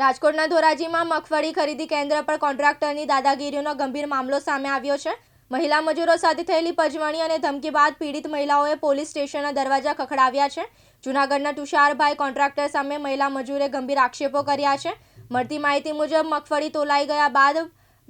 રાજકોટના ધોરાજીમાં મગફળી ખરીદી કેન્દ્ર પર કોન્ટ્રાક્ટરની દાદાગીરીનો ગંભીર મામલો સામે આવ્યો છે. મહિલા મજૂરો સાથે થયેલી પજવણી અને ધમકી બાદ પીડિત મહિલાઓએ પોલીસ સ્ટેશનના દરવાજા ખખડાવ્યા છે. જૂનાગઢના તુષારભાઈ કોન્ટ્રાક્ટર સામે મહિલા મજૂરે ગંભીર આક્ષેપો કર્યા છે. મળતી માહિતી મુજબ મગફળી તોલાઈ ગયા બાદ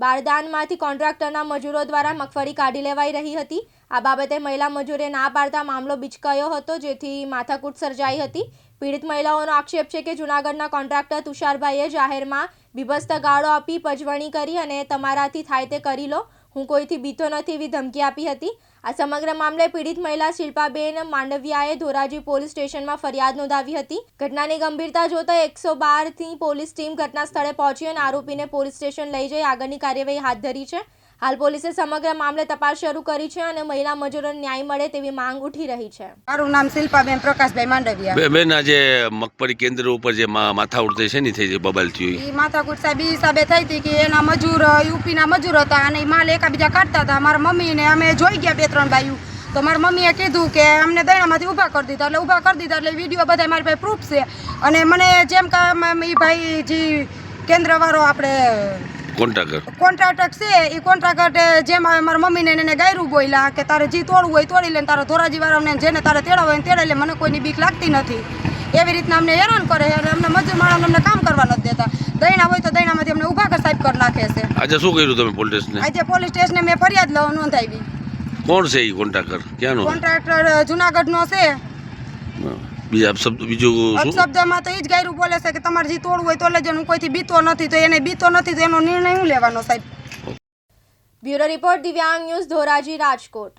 બારદાનમાંથી કોન્ટ્રાક્ટરના મજૂરો દ્વારા મગફળી કાઢી લેવાઈ રહી હતી. આ બાબતે મહિલા મજૂરે ના પાડતા મામલો બિચકાયો હતો, જેથી માથાકૂટ સર્જાઈ હતી. પીડિત મહિલાઓનો આક્ષેપ છે કે જૂનાગઢના કોન્ટ્રાક્ટર તુષારભાઈએ જાહેરમાં બીભત્સ ગાળો આપી પજવણી કરી અને તમારાથી થાય તે કરી લો. હું કોઈથી બીતો નથી એવી ધમકી આપી હતી. આ સમગ્ર મામલે પીડિત મહિલા શિલ્પાબેન માંડવિયાએ ધોરાજી પોલીસ સ્ટેશનમાં ફરિયાદ નોંધાવી હતી. ઘટનાની ગંભીરતા જોતા એકસો બારથી પોલીસ ટીમ ઘટના સ્થળે પહોંચી અને આરોપીને પોલીસ સ્ટેશન લઈ જઈ આગળની કાર્યવાહી હાથ ધરી છે. હાલ પોલીસે સમગ્ર મામલે તપાસ શરૂ કરી છે અને મહિલા મજૂરોને ન્યાય મળે તેવી માંગ ઉઠી રહી છે. મારું નામ શિલ્પાબેન પ્રકાશભાઈ માંડવિયા. બે બેન આજે મગફળી કેન્દ્ર ઉપર જે માથા ઉડતે છે ને થઈ જે બબલ થયું એ માથાકૂટ સાહેબ હિસાબે થઈ હતી કે એના મજૂર યુપીના મજૂર હતા અને માલ એકાબીજા કાઢતા હતા. મારા મમ્મીને અમે જોઈ ગયા બે ત્રણ બાયું. તો મારા મમ્મીએ કીધું કે અમને દયામાંથી ઊભા કરી દીધા. એટલે ઊભા કરી દીધા એટલે વીડિયો બધા મારી પાસે પ્રૂફ છે. અને મને જેમ કે એ ભાઈ જે કેન્દ્રવાળો આપણે કોન્ટ્રાક્ટર? કોન્ટ્રાક્ટર છે એ કોન્ટ્રાક્ટર જેમ હવે મારા મમ્મીને એને ગાયરું બોલ્યા કે તારે જે તોડવું હોય તોડી લે ને તારા ધોરાજી વાળાને જેને તારે તેડાવ હોય ને તેડાઈ લે મને કોઈની બીક લાગતી નથી. એવી રીતના અમને હેરાન કરે અને અમને મજૂર માણસ અમને કામ કરવા નથી દેતા. દૈણા હોય તો દૈણામાંથી અમને ઊભા કર સાહેબ કરી નાખે છે. આજે શું કર્યું તમે પોલીસ સ્ટેશને? આજે પોલીસ સ્ટેશને મેં ફરિયાદ લવા નોંધાવી. કોણ છે એ કોન્ટ્રાક્ટર? ક્યાંનો કોન્ટ્રાક્ટર જુનાગઢનો છે. બીજા શબ્દ બીજું શબ્દમાં તો એ જ ગાયરું બોલે છે કે તમારે જે તોડવું હોય તો લેજો હું કોઈથી બીતો નથી તો એને બીતો નથી તો એનો નિર્ણય હું લેવાનો સાહેબ. Bureau report Divyang news Dhoraji Rajkot.